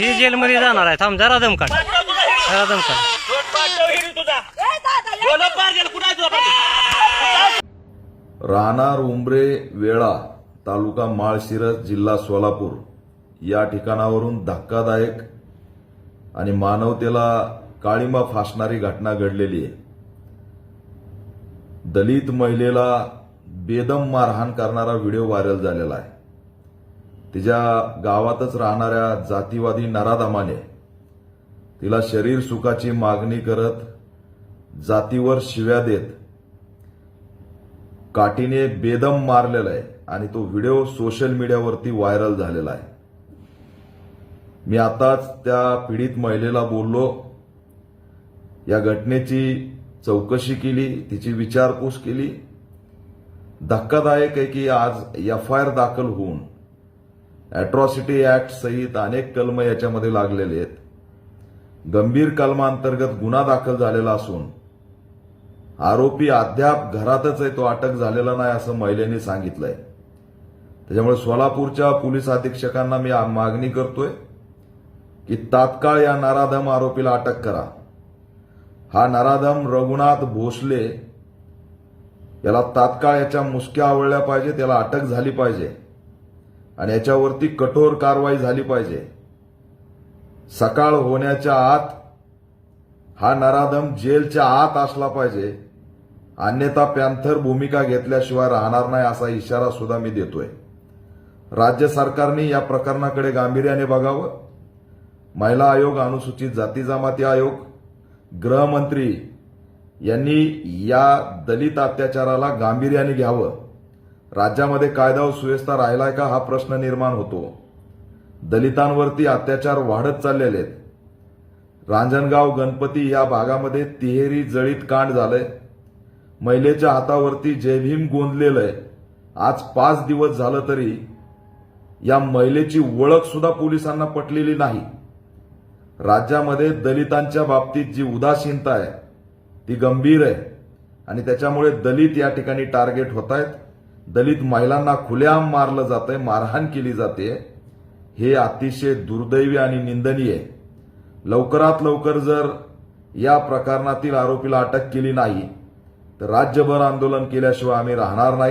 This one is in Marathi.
ही जेलमध्ये जाणार आहे. थांब जरा दम काढ जरा दम काढ राहणार उंबरे वेळा तालुका माळशिरस जिल्हा सोलापूर या ठिकाणावरून धक्कादायक आणि मानवतेला काळिंबा फासणारी घटना घडलेली आहे. दलित महिलेला बेदम मारहाण करणारा व्हिडिओ व्हायरल झालेला आहे. तिच्या गावातच राहणाऱ्या जातीवादी नराधमाने तिला शरीर सुखाची मागणी करत जातीवर शिव्या देत काठीने बेदम मारलेला आहे आणि तो व्हिडिओ सोशल मीडियावरती व्हायरल झालेला आहे. मी आताच त्या पीडित महिलेला बोललो. या घटनेची चौकशी केली तिची विचारपूस केली. धक्कादायक आहे की आज एफ आय आर दाखल होऊन अॅट्रॉसिटी ऍक्ट सहित अनेक कलम याच्यामध्ये लागलेले आहेत. गंभीर कलमांतर्गत गुन्हा दाखल झालेला असून आरोपी अद्याप घरातच आहे तो अटक झालेला नाही असं महिलेने सांगितलंय. त्याच्यामुळे सोलापूरच्या पोलीस अधीक्षकांना मी मागणी करतोय की तात्काळ या नराधम आरोपीला अटक करा. हा नराधम रघुनाथ भोसले याला तात्काळ याच्या मुसक्या आवळल्या पाहिजे त्याला अटक झाली पाहिजे. आणि याच्यावरती कठोर कारवाई झाली पाहिजे. सकाळ होण्याच्या आत हा नराधम जेलच्या आत असला पाहिजे. अन्यथा पॅन्थर भूमिका घेतल्याशिवाय राहणार नाही असा इशारा सुद्धा मी देतोय. राज्य सरकारने या प्रकरणाकडे गांभीर्याने बघावं. महिला आयोग अनुसूचित जाती जमाती आयोग गृहमंत्री यांनी या दलित अत्याचाराला गांभीर्याने घ्यावं. राज्यामध्ये कायदा व सुव्यवस्था राहिलाय का हा प्रश्न निर्माण होतो. दलितांवरती अत्याचार वाढत चाललेले आहेत. रांजणगाव गणपती या भागामध्ये तिहेरी जळीत कांड झालंय. महिलेच्या हातावरती जयभीम गोंदलेलं आहे. आज पाच दिवस झालं तरी या महिलेची ओळख सुद्धा पोलिसांना पटलेली नाही. राज्यामध्ये दलितांच्या बाबतीत जी उदासीनता आहे ती गंभीर आहे आणि त्याच्यामुळे दलित या ठिकाणी टार्गेट होत आहेत दलित महिलांना खुलेआम मारलं जातंय मारहाण केली जाते. हे अतिशय दुर्दैवी आणि निंदनीय आहे. लवकरात लवकर जर या प्रकरणातील आरोपीला अटक केली नाही तर राज्यभर आंदोलन केल्याशिवाय आम्ही राहणार नाही.